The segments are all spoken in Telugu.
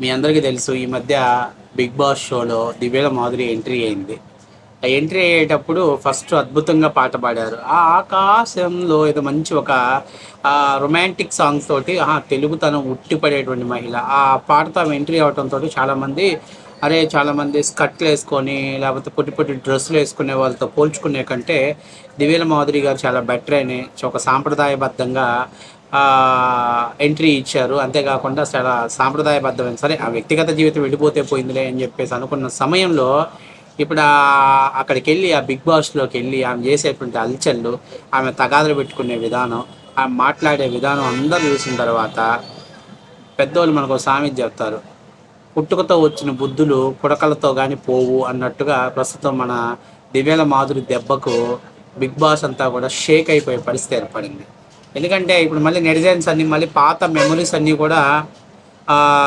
మీ అందరికీ తెలుసు ఈ మధ్య బిగ్ బాస్ షోలో దివ్యల మాధురి ఎంట్రీ అయింది. ఆ ఎంట్రీ అయ్యేటప్పుడు ఫస్ట్ అద్భుతంగా పాట పాడారు. ఆ ఆకాశంలో ఏదో మంచి ఒక రొమాంటిక్ సాంగ్స్ తోటి తెలుగుతనం ఉట్టిపడేటువంటి మహిళ. ఆ పాటతో ఆమె ఎంట్రీ అవడంతో చాలామంది అరే చాలామంది స్కర్ట్లు వేసుకొని లేకపోతే పొట్టి పొట్టి డ్రెస్సులు వేసుకునే వాళ్ళతో పోల్చుకునే కంటే దివ్యల మాధురి గారు చాలా బెటర్ అని ఒక సాంప్రదాయబద్ధంగా ఎంట్రీ ఇచ్చారు. అంతేకాకుండా చాలా సాంప్రదాయబద్ధమైన సరే ఆ వ్యక్తిగత జీవితం వెళ్ళిపోతే పోయిందిలే అని చెప్పేసి అనుకున్న సమయంలో ఇప్పుడు అక్కడికి వెళ్ళి ఆ బిగ్ బాస్లోకి వెళ్ళి ఆమె చేసేటువంటి అల్చళ్ళు ఆమె తగాదలు పెట్టుకునే విధానం ఆమె మాట్లాడే విధానం అందరూ చూసిన తర్వాత పెద్దోళ్ళు మనకు ఒక సామెత చెప్తారు. పుట్టుకతో వచ్చిన బుద్ధులు పుడకలతో కానీ పోవు అన్నట్టుగా ప్రస్తుతం మన దివ్యాల మాధురి దెబ్బకు బిగ్ బాస్ అంతా కూడా షేక్ అయిపోయే పరిస్థితి ఏర్పడింది. ఎందుకంటే ఇప్పుడు మళ్ళీ నెటిజన్స్ అన్ని మళ్ళీ పాత మెమరీస్ అన్నీ కూడా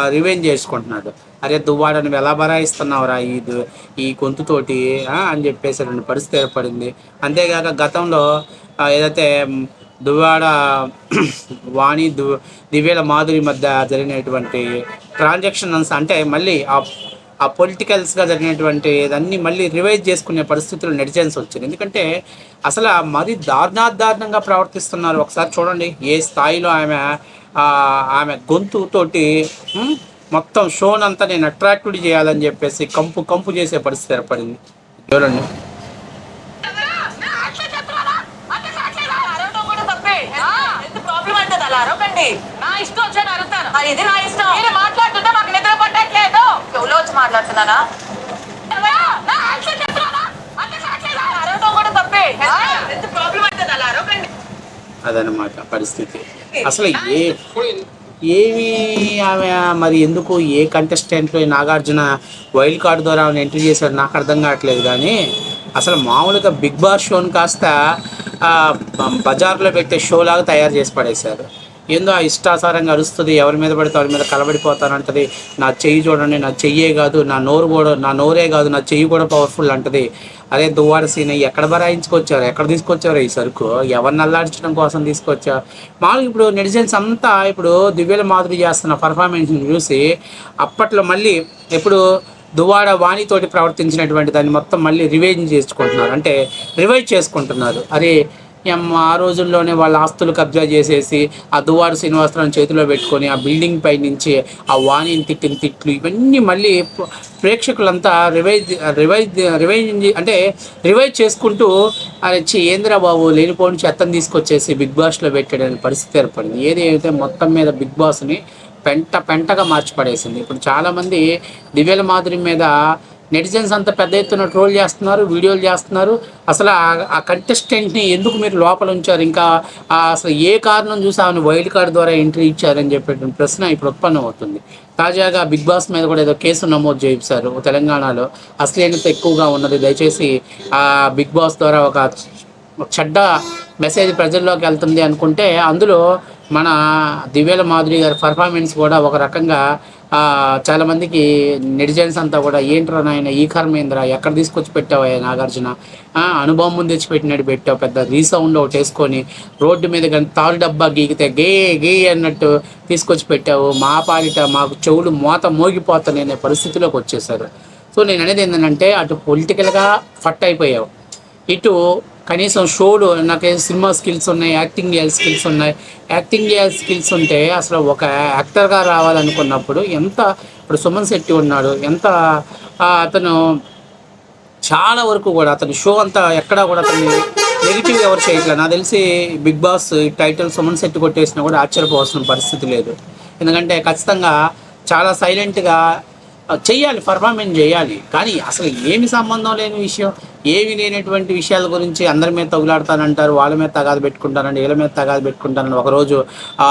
రివెంజ్ చేసుకుంటున్నాడు అరే దువ్వాడ నువ్వు ఎలా బరాయిస్తున్నావురా ఈ దు- ఈ గొంతుతోటి అని చెప్పేసి రెండు పరిస్థితి ఏర్పడింది. అంతేకాక గతంలో ఏదైతే దువ్వాడ వాణి దు దివ్యల మాధురి మధ్య జరిగినటువంటి ట్రాన్సాక్షన్స్ అంటే మళ్ళీ ఆ ఆ పొలిటికల్స్గా జరిగినటువంటి ఇదన్నీ మళ్ళీ రివైజ్ చేసుకునే పరిస్థితులు నెటిజన్స్ వచ్చింది ఎందుకంటే అసలు ఆ మరీ దారుణాదారుణంగా ప్రవర్తిస్తున్నారు. ఒకసారి చూడండి ఏ స్థాయిలో ఆమె ఆ, ఆమె గొంతుతోటి మొత్తం షోనంతా నేను అట్రాక్టివ్ చేయాలని చెప్పేసి కంపు కంపు చేసే పరిస్థితి ఏర్పడింది. చూడండి నా ఇష్టం వచ్చాను అరుతాను. ఇది నా ఇష్టం మీరు మాట్లాడుతుంటే మాకు నిద్ర పట్టట్లేదు ఎవరో వచ్చి మాట్లాడుతున్నానా అరవటం కూడా తప్పే ఎంత ప్రాబ్లం అంటది వచ్చి మాట్లాడుతున్నానా? అదనమాట పరిస్థితి. అసలు ఏ ఏమి ఆమె మరి ఎందుకు ఏ కంటెస్టెంట్లో నాగార్జున వైల్డ్ కార్డ్ ద్వారా ఆమెను ఎంట్రీ చేశాడు నాకు అర్థం కావట్లేదు కానీ అసలు మామూలుగా బిగ్ బాస్ షోని కాస్త బజార్లో పెట్టే షో లాగా తయారు చేసి పడేశారు. ఏందో ఆ ఇష్టాసారంగా అరుస్తుంది ఎవరి మీద పడితే ఎవరి మీద కలబడిపోతానంటది నా చెయ్యి చూడండి నా చెయ్యే కాదు నా నోరు కూడా నా నోరే కాదు నా చెయ్యి కూడా పవర్ఫుల్ అంటది. అదే దువ్వాడ సీన్ ఎక్కడ బరాయించుకొచ్చారు? ఎక్కడ తీసుకొచ్చారు ఈ సరుకు? ఎవరిని అల్లాడించడం కోసం తీసుకొచ్చారు? మామూలుగా ఇప్పుడు నెటిజన్స్ అంతా ఇప్పుడు దివ్యల మాధురి చేస్తున్న పర్ఫార్మెన్స్ని చూసి అప్పట్లో మళ్ళీ ఇప్పుడు దువాడ వాణితోటి ప్రవర్తించినటువంటి దాన్ని మొత్తం మళ్ళీ రివైజ్ చేసుకుంటున్నారు. అంటే రివైజ్ చేసుకుంటున్నారు. అరే ఆ రోజుల్లోనే వాళ్ళ ఆస్తులు కబ్జా చేసేసి ఆ దువారు శ్రీనివాసరావు చేతిలో పెట్టుకొని ఆ బిల్డింగ్ పై నుంచి ఆ వాణిని తిట్టిన తిట్లు ఇవన్నీ మళ్ళీ ప్రేక్షకులంతా రివైజ్ రివైజ్ రివైజ్ అంటే రివైజ్ చేసుకుంటూ అరే చి ఏంద్రా బాబు లేనిపోని చెత్తను తీసుకొచ్చేసి బిగ్ బాస్లో పెట్టాడని పరిస్థితి ఏర్పడింది. ఏది అయితే మొత్తం మీద బిగ్ బాస్ని పెంట పెంటగా మార్చి పడేసింది. ఇప్పుడు చాలామంది దివ్యల మాధురి మీద నెటిజన్స్ అంత పెద్ద ఎత్తున ట్రోల్ చేస్తున్నారు వీడియోలు చేస్తున్నారు. అసలు ఆ- ఆ కంటెస్టెంట్ని ఎందుకు మీరు లోపల ఉంచారు? ఇంకా అసలు ఏ కారణం చూసి ఆమెను వైల్డ్ కార్డ్ ద్వారా ఎంట్రీ ఇచ్చారని చెప్పిన ప్రశ్న ఇప్పుడు ఉత్పన్నం అవుతుంది. తాజాగా బిగ్ బాస్ మీద కూడా ఏదో కేసు నమోదు చేయించారు తెలంగాణలో. అశ్లీలత ఎక్కువగా ఉన్నది? దయచేసి ఆ బిగ్ బాస్ ద్వారా ఒక చెడ్డ మెసేజ్ ప్రజల్లోకి వెళ్తుంది అనుకుంటే అందులో మన దివ్యల మాధురి గారి పర్ఫార్మెన్స్ కూడా ఒక రకంగా చాలామందికి నెటిజన్స్ అంతా కూడా ఏంట్రా నాయన ఈ కర్మేంద్ర ఎక్కడ తీసుకొచ్చి పెట్టావు నాగార్జున? అనుభవం ముందు తెచ్చి పెట్టినట్టు పెట్టావు పెద్ద రీసౌండ్ ఒకటి వేసుకొని రోడ్డు మీద కానీ తాడు డబ్బా గీకితే గే గే అన్నట్టు తీసుకొచ్చి పెట్టావు. మా పాలిట మాకు చెవులు మోత మోగిపోతాయి పరిస్థితిలోకి వచ్చేసారు సో నేను అనేది ఏంటంటే అటు పొలిటికల్గా ఫట్ అయిపోయావు. ఇటు కనీసం షోలు నాకు సినిమా స్కిల్స్ ఉన్నాయి యాక్టింగ్ చేయాలి స్కిల్స్ ఉన్నాయి. యాక్టింగ్ చేయాలి స్కిల్స్ ఉంటే అసలు ఒక యాక్టర్గా రావాలనుకున్నప్పుడు ఎంత ఇప్పుడు సుమన్ శెట్టి ఉన్నాడు ఎంత అతను చాలా వరకు కూడా అతని షో అంతా ఎక్కడా కూడా అతన్ని నెగిటివ్ ఎవరు చేయట్లేదు. నాకు తెలిసి బిగ్ బాస్ ఈ టైటిల్ సుమన్ శెట్టి కొట్టేసినా కూడా ఆశ్చర్యపోవాల్సిన పరిస్థితి లేదు. ఎందుకంటే ఖచ్చితంగా చాలా సైలెంట్గా చేయాలి పర్ఫార్మెన్స్ చేయాలి. కానీ అసలు ఏమి సంబంధం లేని విషయం. ఏవి లేనటువంటి విషయాల గురించి అందరి మీద తగులాడతానంటారు వాళ్ళ మీద తగాదు పెట్టుకుంటానండి వీళ్ళ మీద తగాదు పెట్టుకుంటానని ఒకరోజు ఆ,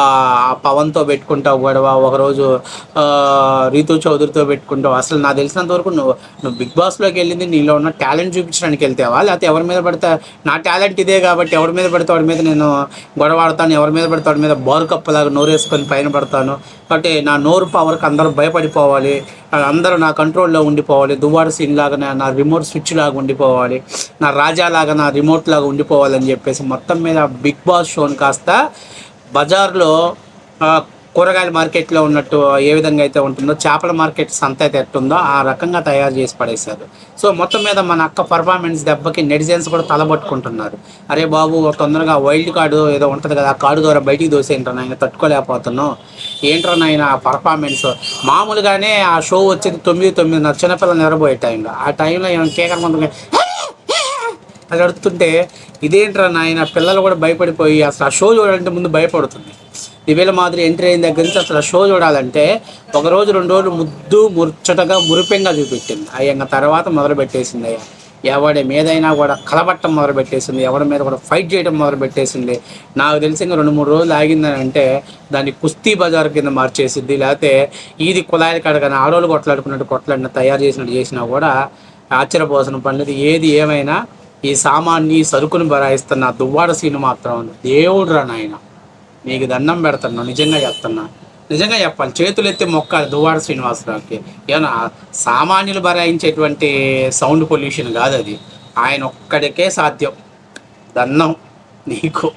పవన్తో పెట్టుకుంటావు గొడవ ఒకరోజు రీతు చౌదరితో పెట్టుకుంటావు. అసలు నాకు తెలిసినంత వరకు నువ్వు నువ్వు బిగ్ బాస్లోకి వెళ్ళింది నీలో ఉన్న టాలెంట్ చూపించడానికి వెళ్తావా? లేకపోతే ఎవరి మీద పడితే నా టాలెంట్ ఇదే కాబట్టి ఎవరి మీద పడితే వాడి మీద నేను గొడవ ఆడతాను ఎవరి మీద పడితే వాడి మీద బోరు కప్పలాగా నోరేసుకొని పైన పడతాను. కాబట్టి నా నోరు పవర్కి అందరూ భయపడిపోవాలి అందరూ నా కంట్రోల్లో ఉండిపోవాలి దువ్వాడ సీన్ లాగా నా రిమోట్ స్విచ్ లాగా ఉండిపోవాలి. నా రాజా లాగా నా రిమోట్ లాగా ఉండిపోవాలని చెప్పేసి మొత్తం మీద బిగ్ బాస్ షోని కాస్త బజార్లో కూరగాయల మార్కెట్లో ఉన్నట్టు ఏ విధంగా అయితే ఉంటుందో చేపల మార్కెట్ సంత అయితే ఎట్టుందో ఆ రకంగా తయారు చేసి పడేశారు. సో మొత్తం మీద మన అక్క పర్ఫార్మెన్స్ దెబ్బకి నెటిజన్స్ కూడా తలబట్టుకుంటున్నారు. అరే బాబు తొందరగా వైల్డ్ కార్డు ఏదో ఉంటుంది కదా ఆ కార్డు ద్వారా బయటికి దోసేంటాను ఆయన తట్టుకోలేకపోతున్నావు. ఏంట్రా నాయన ఆ పర్ఫార్మెన్స్ మామూలుగానే ఆ షో వచ్చేది తొమ్మిది తొమ్మిదిన్నర చిన్నపిల్లలు నిద్రపోయే టైంలో ఆ టైంలో ఏమైనా కేకలు అది అడుగుతుంటే ఇదేంట్రా నాయన పిల్లలు కూడా భయపడిపోయి అసలు ఆ షో చూడాలంటే ముందు భయపడుతుంది. దివ్యల మాదిరి ఎంట్రీ అయిన దగ్గర నుంచి అసలు ఆ షో చూడాలంటే ఒక రోజు రెండు రోజులు ముద్దు ముచ్చటగా మురిపెంగా చూపెట్టింది. అయ్యంగా తర్వాత మొదలు పెట్టేసింది అయ్యా. ఎవడి మీదైనా కూడా కలబట్టం మొదలుపెట్టేసింది. ఎవడి మీద కూడా ఫైట్ చేయడం మొదలుపెట్టేసింది. నాకు తెలిసి ఇంకా రెండు మూడు రోజులు ఆగిందని అంటే దాన్ని కుస్తీ బజార్ కింద మార్చేసింది లేకపోతే ఇది కుళాయిల కాడ కానీ ఆడోళ్ళు కొట్లాడుకున్నట్టు కొట్లాడిన తయారు చేసినట్టు చేసినా కూడా ఆశ్చర్యపోసిన పనులు ఏది ఏమైనా ఈ సామాన్ని సరుకును బరాయిస్తున్న దువ్వాడ సీను మాత్రం దేవుడు రా నాయన. నీకు దండం పెడుతున్నా నిజంగా చెప్తున్నా. నిజంగా చెప్పాలి చేతులు ఎత్తి మొక్కాలి దువ్వాడ శ్రీనివాసరావుకి. ఏమన్నా సామాన్యులు బరాయించేటువంటి సౌండ్ పొల్యూషన్ కాదు అది ఆయన ఒక్కడికే సాధ్యం. దన్నం నీకు.